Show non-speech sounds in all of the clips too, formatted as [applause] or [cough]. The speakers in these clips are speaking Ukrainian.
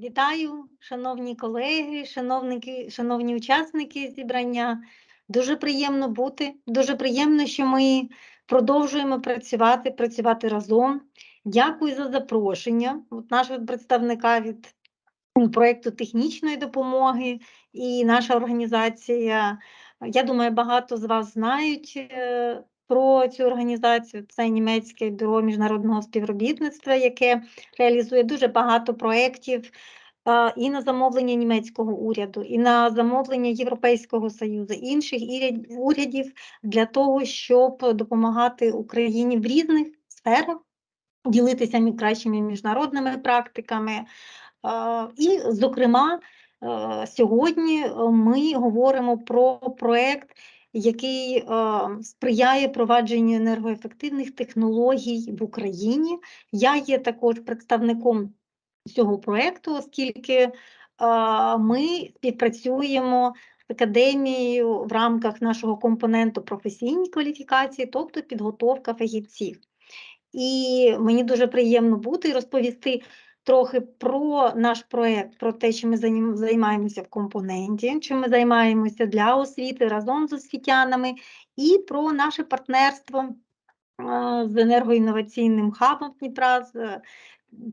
Вітаю, шановні колеги, шановники, шановні учасники зібрання. Дуже приємно бути, дуже приємно, що ми продовжуємо працювати, працювати разом. Дякую за запрошення От нашого представника від проєкту технічної допомоги і наша організація. Я думаю, багато з вас знають е, про цю організацію. Це німецьке бюро міжнародного співробітництва, яке реалізує дуже багато проєктів і на замовлення німецького уряду, і на замовлення Європейського Союзу, інших урядів для того, щоб допомагати Україні в різних сферах, ділитися кращими міжнародними практиками. І, зокрема, сьогодні е, ми говоримо про проект, який е, сприяє провадженню енергоефективних технологій в Україні. Я є також представником цього проекту, оскільки е, ми співпрацюємо з академією в рамках нашого компоненту професійні кваліфікації, тобто підготовка фахівців. І мені дуже приємно бути і розповісти трохи про наш проект, про те, що ми займаємося в компоненті, чим ми займаємося для освіти разом з освітянами, і про наше партнерство е, з енергоінноваційним хабом Дніпра, з е,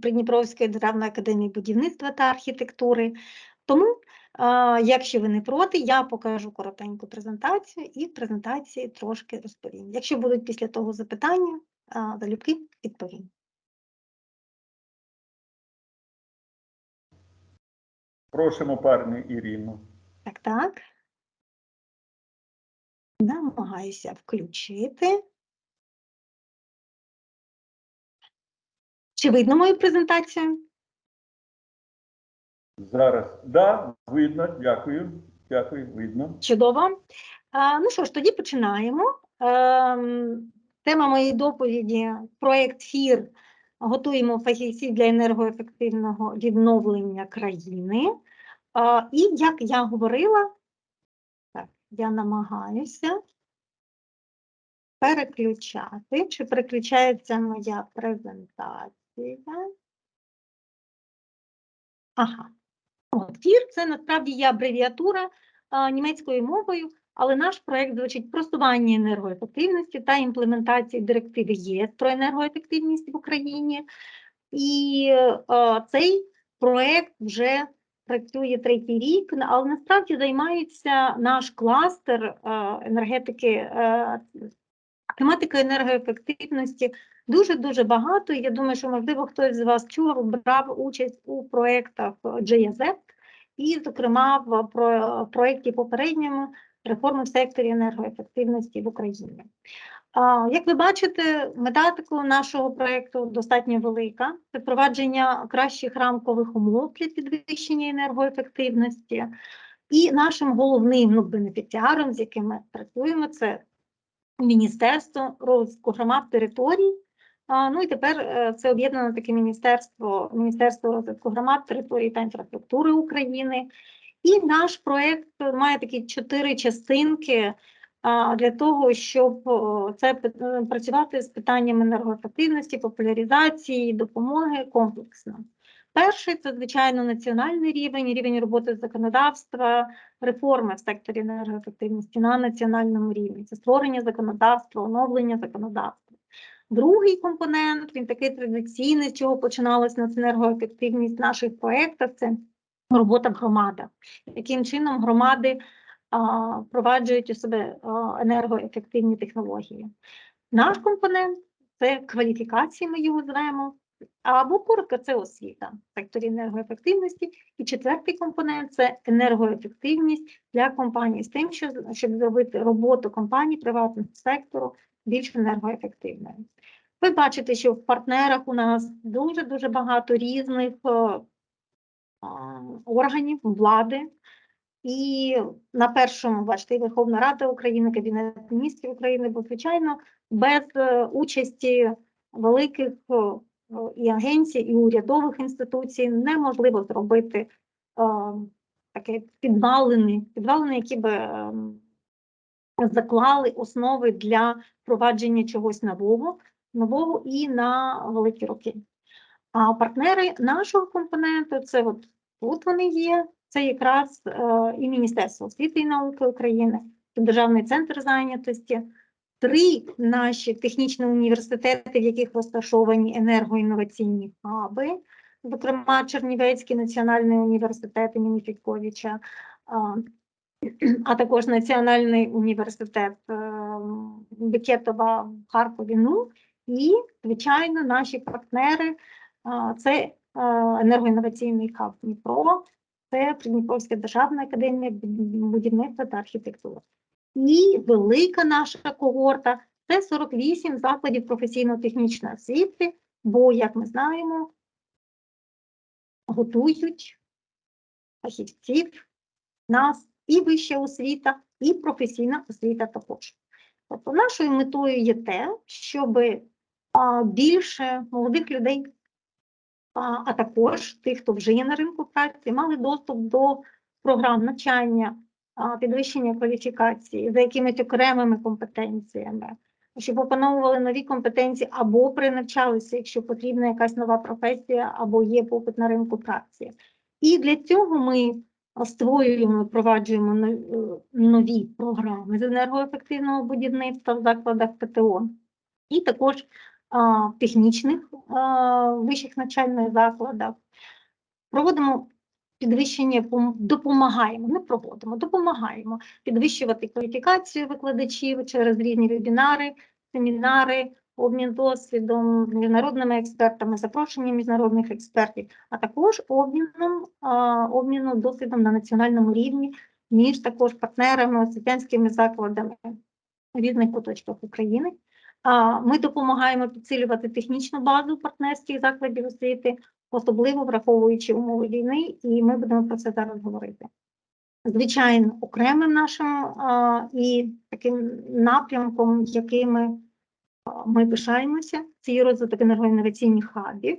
Придніпровської державної академії будівництва та архітектури. Тому, е, якщо ви не проти, я покажу коротеньку презентацію і в презентації трошки розповім. Якщо будуть після того запитання, залюбки відповім. Просимо парні Ірину. Так, так. Намагаюся включити. Чи видно мою презентацію? Зараз. Да, видно, дякую. Дякую, видно. Чудово. А, ну що ж, тоді починаємо. Ем, тема моєї доповіді проєкт ФІР готуємо фахівців для енергоефективного відновлення країни. І як я говорила, так, я намагаюся переключати, чи переключається моя презентація. Ага. От, ФІР це насправді є абревіатура німецькою мовою, але наш проект звучить просування енергоефективності та імплементації директиви ЄС про енергоефективність в Україні. І е, цей проект вже працює третій рік, але насправді займається наш кластер е, енергетики, е, тематика енергоефективності дуже-дуже багато. Я думаю, що, можливо, хтось з вас чув, брав участь у проєктах GIZ, і, зокрема, в про- проєкті попередньому реформи в секторі енергоефективності в Україні. Як ви бачите, мета такого нашого проєкту достатньо велика. Це впровадження кращих рамкових умов для підвищення енергоефективності. І нашим головним ну, бенефіціаром, з яким ми працюємо, це Міністерство розвитку громад територій. Ну і тепер е, це об'єднане таке міністерство, Міністерство розвитку громад, територій та інфраструктури України. І наш проєкт має такі чотири частинки для того, щоб це е, працювати з питаннями енергоефективності, популяризації, допомоги комплексно. Перший це звичайно національний рівень, рівень роботи законодавства, реформи в секторі енергоефективності на національному рівні. Це створення законодавства, оновлення законодавства. Другий компонент, він такий традиційний, з чого починалась енергоефективність в наших проєктах, це робота в громадах. Яким чином громади впроваджують у себе енергоефективні технології. Наш компонент це кваліфікації, ми його звемо, або коротко це освіта в секторі енергоефективності. І четвертий компонент це енергоефективність для компаній з тим, що, щоб зробити роботу компаній приватного сектору більш енергоефективною. Ви бачите, що в партнерах у нас дуже-дуже багато різних е, органів влади. І на першому, бачите, Верховна Рада України, Кабінет міністрів України, бо, звичайно, без е, участі великих е, і агенцій, і урядових інституцій неможливо зробити е, таке підвалини, підвалини, які би е, заклали основи для впровадження чогось нового, нового і на великі роки. А партнери нашого компоненту це от тут вони є. Це якраз е, і Міністерство освіти і науки України, Державний центр зайнятості, три наші технічні університети, в яких розташовані енергоінноваційні хаби, зокрема Чернівецький національний університет імені Федьковича, а, також Національний університет е, Бекетова в Харкові. Ну і, звичайно, наші партнери це е, енергоінноваційний хаб Дніпро, це Придніпровська державна академія будівництва та архітектури. І велика наша когорта це 48 закладів професійно-технічної освіти, бо, як ми знаємо, готують фахівців нас і вища освіта, і професійна освіта також. Тобто нашою метою є те, щоб більше молодих людей, а, також тих, хто вже є на ринку праці, мали доступ до програм навчання, підвищення кваліфікації за якимись окремими компетенціями, щоб опановували нові компетенції або перенавчалися, якщо потрібна якась нова професія, або є попит на ринку праці. І для цього ми створюємо, впроваджуємо е, нові програми з енергоефективного будівництва в закладах ПТО, і також технічних вищих навчальних закладах. Проводимо підвищення, пом- допомагаємо, не проводимо, допомагаємо підвищувати кваліфікацію викладачів через різні вебінари, семінари, обмін досвідом з міжнародними експертами, запрошення міжнародних експертів, а також обміном, обміном досвідом на національному рівні між також партнерами, освітянськими закладами в різних куточках України. Ми допомагаємо підсилювати технічну базу партнерських закладів освіти, особливо враховуючи умови війни, і ми будемо про це зараз говорити. Звичайно, окремим нашим і таким напрямком, якими ми пишаємося, це є розвиток енергоінноваційних хабів,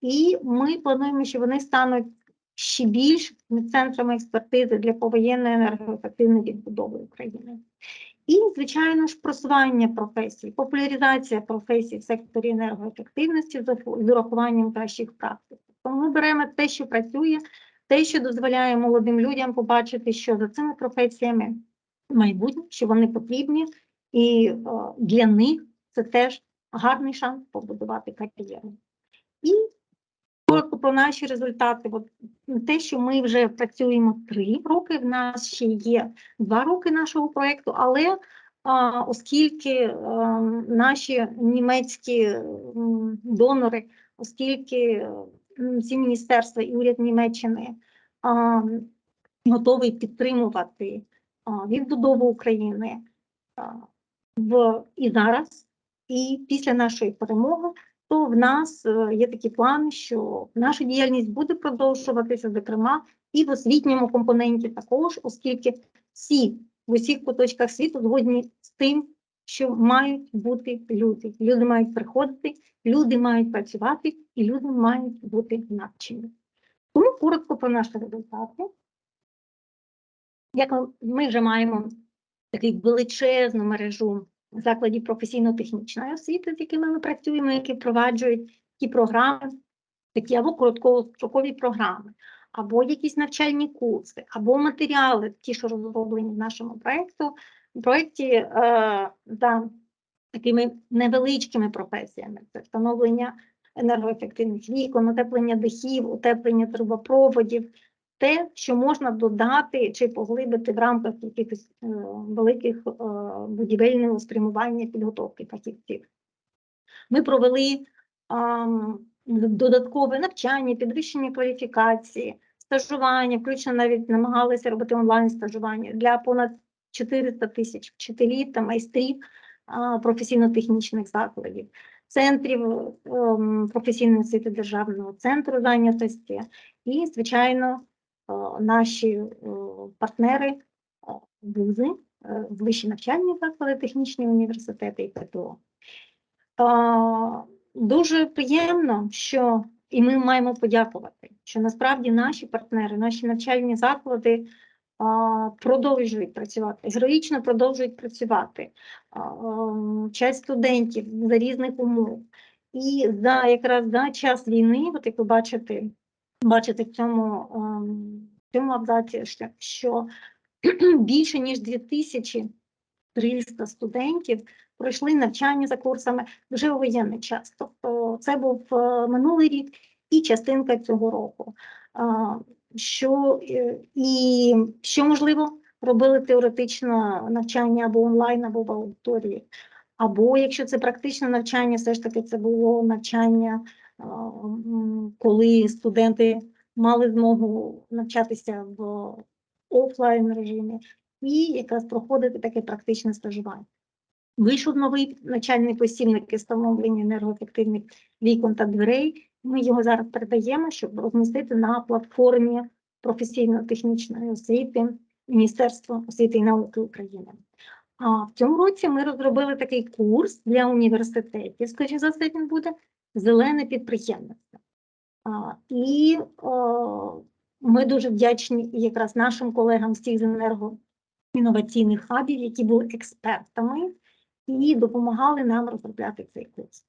і ми плануємо, що вони стануть ще більш центрами експертизи для повоєнної енергоефективної відбудови України. І, звичайно ж, просування професій, популяризація професій в секторі енергоефективності з урахуванням кращих практик. Тому ми беремо те, що працює, те, що дозволяє молодим людям побачити, що за цими професіями майбутнє, що вони потрібні, і е, для них це теж гарний шанс побудувати кар'єру. І про наші результати. От те, що ми вже працюємо три роки, в нас ще є два роки нашого проєкту, але а, оскільки е, наші німецькі донори, оскільки ці міністерства і уряд Німеччини а, готовий підтримувати а, відбудову України а, в і зараз, і після нашої перемоги, то в нас е, є такі плани, що наша діяльність буде продовжуватися, зокрема, і в освітньому компоненті також, оскільки всі в усіх куточках світу згодні з тим, що мають бути люди. Люди мають приходити, люди мають працювати, і люди мають бути навчені. Тому коротко про наші результати. Як ми вже маємо таку величезну мережу закладів професійно-технічної освіти, з якими ми працюємо, які впроваджують ті програми, такі або короткострокові програми, або якісь навчальні курси, або матеріали, ті, що розроблені в нашому проєкту, проєкті е, за такими невеличкими професіями. Це встановлення енергоефективних вікон, утеплення дахів, утеплення трубопроводів, те, що можна додати чи поглибити в рамках якихось е, великих е, будівельного спрямування підготовки фахівців. Ми провели додаткове навчання, підвищення кваліфікації, стажування, включно навіть намагалися робити онлайн стажування для понад 400 тисяч вчителів та майстрів професійно-технічних закладів, центрів ем, професійної освіти Державного центру зайнятості і, звичайно, наші е, партнери, е, вузи, е, вищі навчальні заклади, технічні університети і ПТО. Дуже приємно, що і ми маємо подякувати, що насправді наші партнери, наші навчальні заклади продовжують працювати, героїчно продовжують працювати. Часть студентів за різних умов. І за якраз за час війни, от як ви бачите, бачите в цьому, ем, в цьому абзаці, що, [clears throat] більше ніж 2300 студентів пройшли навчання за курсами вже у воєнний час. Тобто це був е, минулий рік і частинка цього року. Що е, і що можливо робили теоретично навчання або онлайн, або в аудиторії. Або якщо це практичне навчання, все ж таки це було навчання, коли студенти мали змогу навчатися в офлайн режимі і якраз проходити таке практичне стажування. Вийшов новий навчальний посібник встановлення енергоефективних вікон та дверей. Ми його зараз передаємо, щоб розмістити на платформі професійно-технічної освіти Міністерства освіти і науки України. А в цьому році ми розробили такий курс для університетів. Скоріше за все, він буде зелене підприємництво. І ми дуже вдячні якраз нашим колегам цих з енергоінноваційних хабів, які були експертами і допомагали нам розробляти цей курс.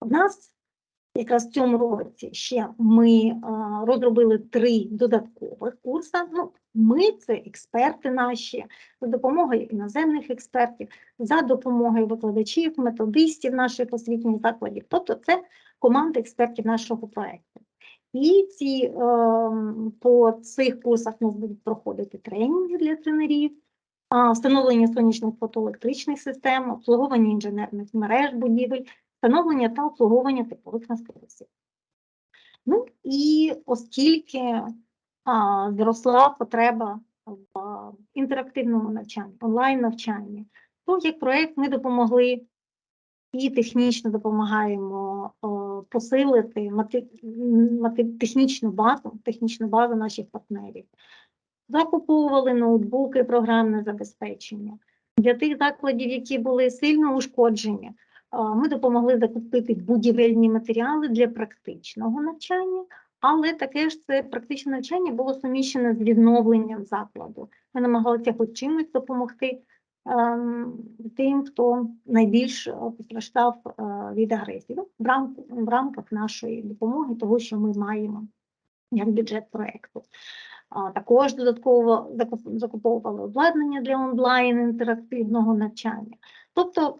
У нас якраз в цьому році ще ми а, розробили три додаткових курси. Ну, ми це експерти наші, за допомогою іноземних експертів, за допомогою викладачів, методистів наших освітніх закладів. Тобто це команда експертів нашого проекту. І ці ем, по цих курсах у нас будуть проходити тренінги для тренерів, а, встановлення сонячних фотоелектричних систем, обслуговування інженерних мереж будівель, встановлення та обслуговування теплових насосів. Ну і оскільки а, зросла потреба в інтерактивному навчанні, онлайн навчанні, то як проєкт ми допомогли і технічно допомагаємо о, посилити мати, мати, технічну базу, технічну базу наших партнерів. Закуповували ноутбуки, програмне забезпечення. Для тих закладів, які були сильно ушкоджені, ми допомогли закупити будівельні матеріали для практичного навчання, але таке ж це практичне навчання було суміщене з відновленням закладу. Ми намагалися хоч чимось допомогти ем, тим, хто найбільш е, постраждав е, від агресії Ну, в, рам, в рамках нашої допомоги, того, що ми маємо як бюджет проекту. А, Також додатково закуповували обладнання для онлайн інтерактивного навчання. Тобто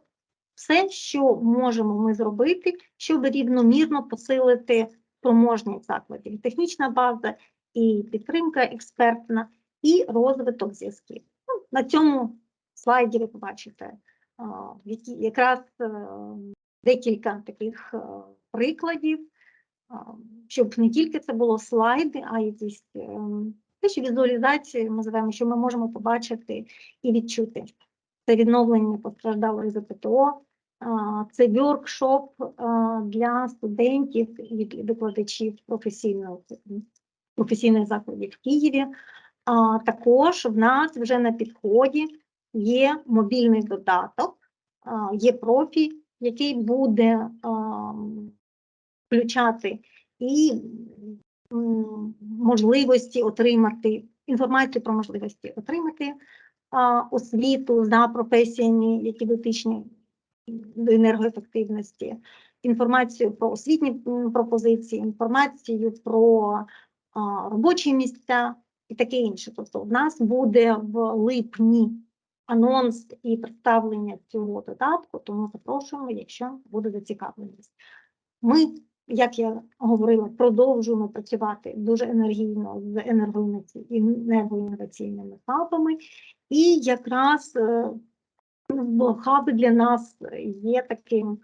все, що можемо ми зробити, щоб рівномірно посилити спроможність закладів. Технічна база і підтримка експертна, і розвиток зв'язків. Ну, на цьому слайді ви побачите які, якраз е, декілька таких е, прикладів, щоб не тільки це було слайди, а якісь ем, те, що візуалізації ми називаємо, що ми можемо побачити і відчути. Це відновлення постраждалої ЗПТО, це воркшоп для студентів і викладачів професійних закладів в Києві. Також в нас вже на підході є мобільний додаток, є профі, який буде включати і можливості отримати інформацію про можливості отримати освіту за професіями, які дотичні до енергоефективності, інформацію про освітні пропозиції, інформацію про робочі місця і таке інше. Тобто, в нас буде в липні анонс і представлення цього додатку, тому запрошуємо, якщо буде зацікавленість. Ми, як я говорила, продовжуємо працювати дуже енергійно з енергоінноваційними хабами, і якраз е, ну, хаби для нас є таким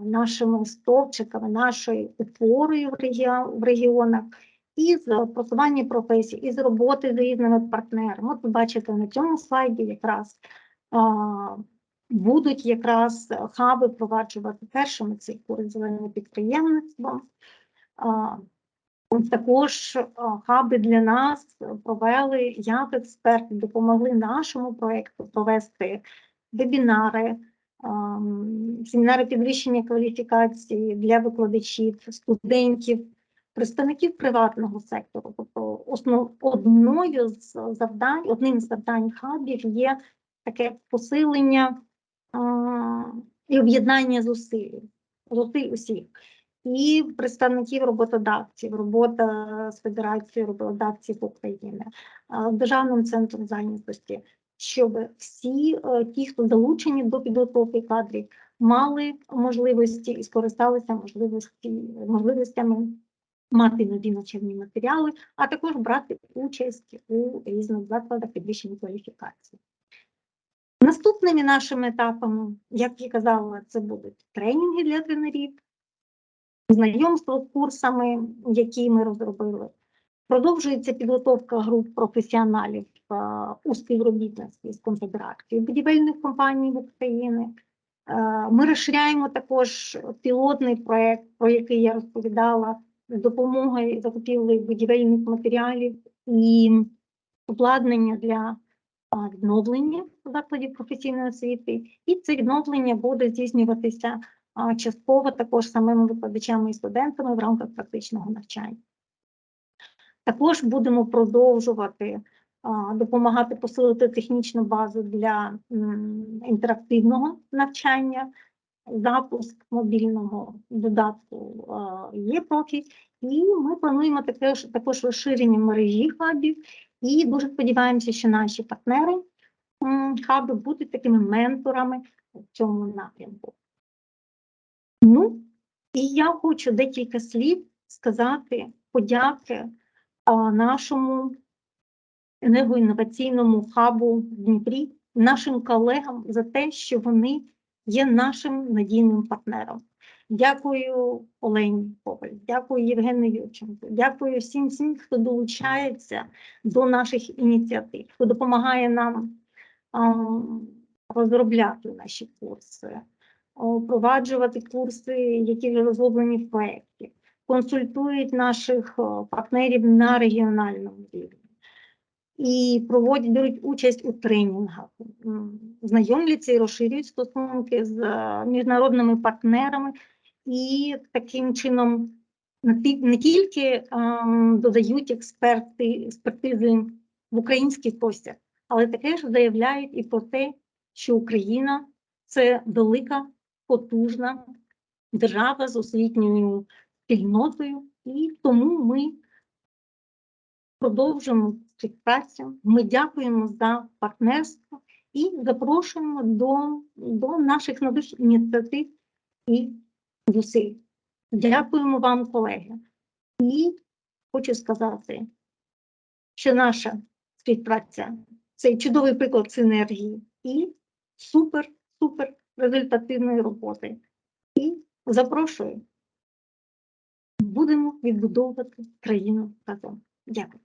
нашими стовпчиками, нашою опорою в, регіонах, і з просування професій, і з роботи з різними партнерами. От ви бачите на цьому слайді якраз будуть якраз хаби впроваджувати першими цей курс зелене підприємництво. Також хаби для нас провели як експерти, допомогли нашому проєкту провести вебінари, семінари підвищення кваліфікації для викладачів, студентів, представників приватного сектору. Тобто основ, одною з завдань, одним з завдань хабів є таке посилення і об'єднання зусиль. зусиль усіх. І представників роботодавців, робота з Федерацією роботодавців України, Державним центром зайнятості, щоб всі е, ті, хто залучені до підготовки кадрів, мали можливості і скористалися можливості, можливостями мати нові навчальні матеріали, а також брати участь у різних закладах підвищення кваліфікації. Наступними нашими етапами, як я казала, це будуть тренінги для тренерів, знайомство з курсами, які ми розробили. Продовжується підготовка груп професіоналів у співробітництві з конфедерацією будівельних компаній в Україні. Е, Ми розширяємо також пілотний проект, про який я розповідала, з допомогою закупівлі будівельних матеріалів і обладнання для а, відновлення закладів професійної освіти. І це відновлення буде здійснюватися частково також самими викладачами і студентами в рамках практичного навчання. Також будемо продовжувати допомагати посилити технічну базу для інтерактивного навчання, запуск мобільного додатку є профі, і ми плануємо також, також розширення мережі хабів, і дуже сподіваємося, що наші партнери хаби будуть такими менторами в цьому напрямку. Ну, і я хочу декілька слів сказати, подяки нашому енергоінноваційному хабу в Дніпрі, нашим колегам за те, що вони є нашим надійним партнером. Дякую Олені Коваль, дякую Євгену Юрченку, дякую всім, всім, хто долучається до наших ініціатив, хто допомагає нам розробляти наші курси, впроваджувати курси, які вже розроблені в проєкті, консультують наших партнерів на регіональному рівні і проводять беруть участь у тренінгах, знайомляться і розширюють стосунки з е, міжнародними партнерами, і таким чином не тільки ем, додають експерти, експертизи в український простір, але таке ж заявляють і про те, що Україна це велика, потужна держава з освітньою спільнотою, і тому ми продовжуємо співпрацю. Ми дякуємо за партнерство і запрошуємо до, до наших нових ініціатив і зусиль. Дякуємо вам, колеги. І хочу сказати, що наша співпраця це чудовий приклад синергії і супер, супер результативної роботи. І запрошую. Будемо відбудовувати країну разом. Дякую.